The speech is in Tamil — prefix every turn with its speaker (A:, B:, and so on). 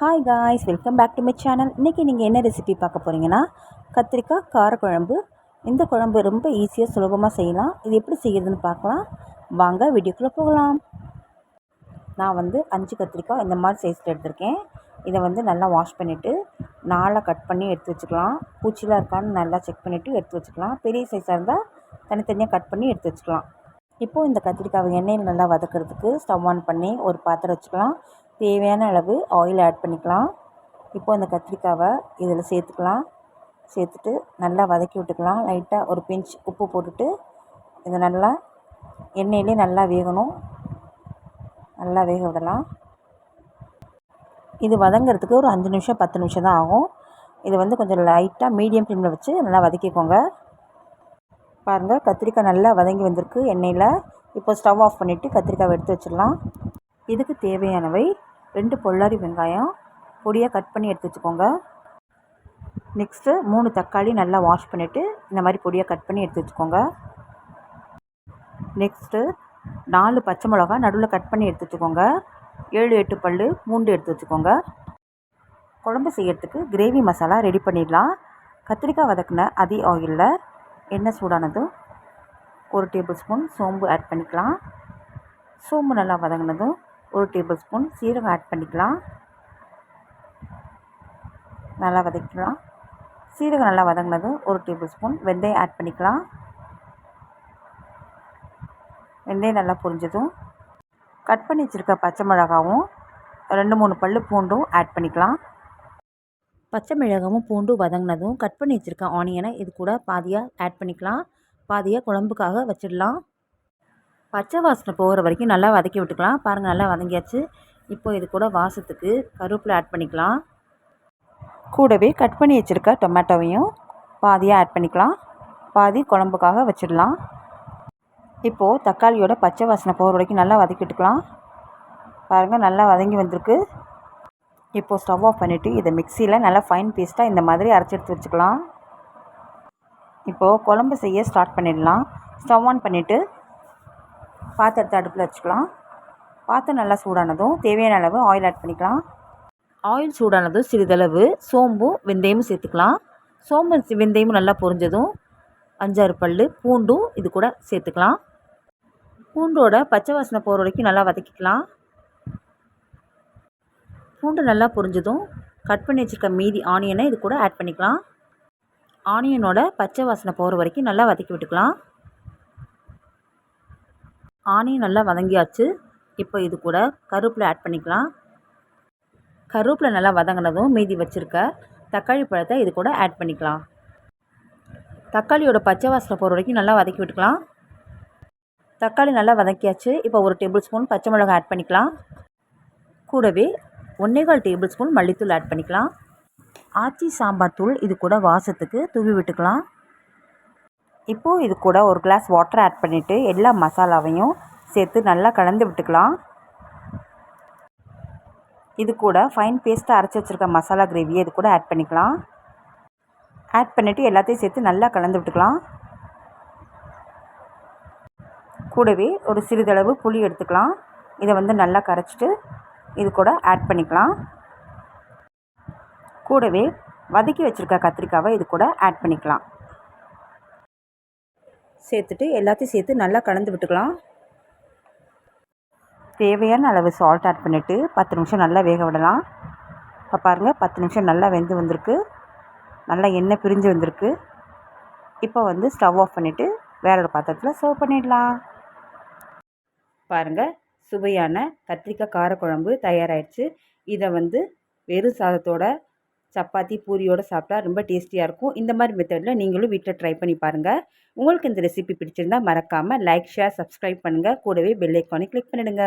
A: Hi guys welcome back to my channel இன்றைக்கி நீங்கள் என்ன ரெசிபி பார்க்க போகிறீங்கன்னா கத்திரிக்காய் காரக்குழம்பு. இந்த குழம்பு ரொம்ப ஈஸியாக சுலபமாக செய்யலாம். இது எப்படி செய்கிறதுன்னு பார்க்கலாம். வாங்க வீடியோக்குள்ளே போகலாம். நான் வந்து அஞ்சு கத்திரிக்காய் இந்த மாதிரி சைஸில் எடுத்திருக்கேன். இதை வந்து நல்லா வாஷ் பண்ணிவிட்டு நாளாக கட் பண்ணி எடுத்து வச்சுக்கலாம். பூச்சிலாம் இருக்கான்னு நல்லா செக் பண்ணிவிட்டு எடுத்து வச்சுக்கலாம். பெரிய சைஸாக இருந்தால் தனித்தனியாக கட் பண்ணி எடுத்து வச்சுக்கலாம். இப்போது இந்த கத்திரிக்காவை எண்ணெயில் நல்லா வதக்கிறதுக்கு ஸ்டவ் ஆன் பண்ணி ஒரு பாத்திரம் வச்சுக்கலாம். தேவையான அளவு ஆயில் ஆட் பண்ணிக்கலாம். இப்போது அந்த கத்திரிக்காவை இதில் சேர்த்துக்கலாம். சேர்த்துட்டு நல்லா வதக்கி விட்டுக்கலாம். லைட்டாக ஒரு பிஞ்ச் உப்பு போட்டுட்டு இதை நல்லா எண்ணெயிலே நல்லா வேகணும். நல்லா வேக விடலாம். இது வதங்கிறதுக்கு ஒரு அஞ்சு நிமிஷம் பத்து நிமிஷம் தான் ஆகும். இது வந்து கொஞ்சம் லைட்டாக மீடியம் ஃப்ளேமில் வச்சு நல்லா வதக்கிக்கோங்க. பாருங்கள் கத்திரிக்காய் நல்லா வதங்கி வந்திருக்கு எண்ணெயில். இப்போ ஸ்டவ் ஆஃப் பண்ணிவிட்டு கத்திரிக்காவை எடுத்து வச்சிடலாம். இதுக்கு தேவையானவை ரெண்டு பொள்ளாரி வெங்காயம் பொடியாக கட் பண்ணி எடுத்து வச்சுக்கோங்க. நெக்ஸ்ட்டு மூணு தக்காளி நல்லா வாஷ் பண்ணிவிட்டு இந்த மாதிரி பொடியாக கட் பண்ணி எடுத்து வச்சுக்கோங்க. நெக்ஸ்ட்டு நாலு பச்சை மிளகா நடுவில் கட் பண்ணி எடுத்து வச்சுக்கோங்க. ஏழு எட்டு பல் பூண்டு எடுத்து வச்சுக்கோங்க. குழம்பு செய்யறதுக்கு கிரேவி மசாலா ரெடி பண்ணிடலாம். கத்திரிக்காய் வதக்கின அதே ஆயிலில் எண்ணெய் சூடானதும் ஒரு டேபிள் ஸ்பூன் சோம்பு ஆட் பண்ணிக்கலாம். சோம்பு நல்லா வதங்கினதும் ஒரு டேபிள் ஸ்பூன் சீரகம் ஆட் பண்ணிக்கலாம். நல்லா வதக்கிக்கலாம். சீரகம் நல்லா வதங்கினதும் ஒரு டேபிள் ஸ்பூன் வெந்தயம் ஆட் பண்ணிக்கலாம். வெந்தயம் நல்லா புரிஞ்சதும். கட் பண்ணி வச்சுருக்க பச்சை மிளகாவும் ரெண்டு மூணு பல் பூண்டும் ஆட் பண்ணிக்கலாம். பச்சை மிளகாவும் பூண்டும் வதங்கினதும் கட் பண்ணி வச்சுருக்க ஆனியனை இது கூட பாதியாக ஆட் பண்ணிக்கலாம். பாதியாக குழம்புக்காக வச்சிடலாம். பச்சை வாசனை போகிற வரைக்கும் நல்லா வதக்கி விட்டுக்கலாம். பாருங்கள் நல்லா வதங்கியாச்சு. இப்போ இது கூட வாசத்துக்கு கருவேப்பிலை ஆட் பண்ணிக்கலாம். கூடவே கட் பண்ணி வச்சுருக்க டொமேட்டோவையும் பாதியாக ஆட் பண்ணிக்கலாம். பாதி குழம்புக்காக வச்சிடலாம். இப்போது தக்காளியோட பச்சை வாசனை போகிற வரைக்கும் நல்லா வதக்கி விட்டுக்கலாம். பாருங்கள் நல்லா வதங்கி வந்திருக்கு. இப்போது ஸ்டவ் ஆஃப் பண்ணிவிட்டு இதை மிக்சியில் நல்லா ஃபைன் பீஸ்ட்டாக இந்த மாதிரி அரைச்சி எடுத்து வச்சுக்கலாம். இப்போது குழம்பு செய்ய ஸ்டார்ட் பண்ணிடலாம். ஸ்டவ் ஆன் பண்ணிவிட்டு பாத்திரத்தை அடுப்பில் வச்சுக்கலாம். பாத்திரம் நல்லா சூடானதும் தேவையான அளவு ஆயில் ஆட் பண்ணிக்கலாம். ஆயில் சூடானதும் சிறிதளவு சோம்பும் வெந்தயமும் சேர்த்துக்கலாம். சோம்பு வெந்தயமும் நல்லா பொரிஞ்சதும் அஞ்சாறு பல் பூண்டும் இது கூட சேர்த்துக்கலாம். பூண்டோட பச்சை வாசனை போகிற வரைக்கும் நல்லா வதக்கிக்கலாம். பூண்டு நல்லா பொரிஞ்சதும் கட் பண்ணி வச்சுருக்க மீதி ஆனியனை இது கூட ஆட் பண்ணிக்கலாம். ஆனியனோட பச்சை வாசனை போகிற வரைக்கும் நல்லா வதக்கி விட்டுக்கலாம். ஆனியன் நல்லா வதங்கியாச்சு. இப்போ இது கூட கருவேப்பிலை ஆட் பண்ணிக்கலாம். கருவேப்பிலை நல்லா வதங்கினதும் மீதி வச்சுருக்க தக்காளி பழத்தை இது கூட ஆட் பண்ணிக்கலாம். தக்காளியோட பச்சை வாசனை போகிற வரைக்கும் நல்லா வதக்கி விட்டுக்கலாம். தக்காளி நல்லா வதக்கியாச்சு. இப்போ ஒரு டேபிள் ஸ்பூன் பச்சை மிளகாய் ஆட் பண்ணிக்கலாம். கூடவே ஒன்றேகால் டேபிள் ஸ்பூன் மல்லித்தூள் ஆட் பண்ணிக்கலாம். ஆச்சி சாம்பார் தூள் இது கூட வாசத்துக்கு தூவி விட்டுக்கலாம். இப்போது இது கூட ஒரு கிளாஸ் வாட்டர் ஆட் பண்ணிவிட்டு எல்லா மசாலாவையும் சேர்த்து நல்லா கலந்து விட்டுக்கலாம். இது கூட ஃபைன் பேஸ்ட்டாக அரைச்சி வச்சுருக்க மசாலா கிரேவியை இது கூட ஆட் பண்ணிக்கலாம். ஆட் பண்ணிவிட்டு எல்லாத்தையும் சேர்த்து நல்லா கலந்து விட்டுக்கலாம். கூடவே ஒரு சிறிதளவு புளி எடுத்துக்கலாம். இதை வந்து நல்லா கரைச்சிட்டு இது கூட ஆட் பண்ணிக்கலாம். கூடவே வதக்கி வச்சுருக்க கத்திரிக்காவை இது கூட ஆட் பண்ணிக்கலாம். சேர்த்துட்டு எல்லாத்தையும் சேர்த்து நல்லா கலந்து விட்டுக்கலாம். தேவையான அளவு சால்ட் ஆட் பண்ணிவிட்டு பத்து நிமிஷம் நல்லா வேக விடலாம். இப்போ பாருங்கள் பத்து நிமிஷம் நல்லா வெந்து வந்திருக்கு. நல்லா எண்ணெய் பிரிஞ்சு வந்திருக்கு. இப்போ வந்து ஸ்டவ் ஆஃப் பண்ணிவிட்டு வேற ஒரு பாத்திரத்தில் சர்வ் பண்ணிடலாம். பாருங்கள் சுவையான கத்திரிக்காய் காரக்குழம்பு தயாராகிடுச்சு இதை வந்து வெறும் சாதத்தோட சப்பாத்தி பூரியோடு சாப்பிட்டா ரொம்ப டேஸ்டியாக இருக்கும். இந்த மாதிரி மெத்தடில் நீங்களும் வீட்டில் ட்ரை பண்ணி பாருங்கள் உங்களுக்கு இந்த ரெசிபி பிடிச்சிருந்தால் மறக்காமல் லைக் ஷேர் சப்ஸ்கிரைப் பண்ணுங்கள் கூடவே பெல் ஐக்கானை கிளிக் பண்ணிவிடுங்க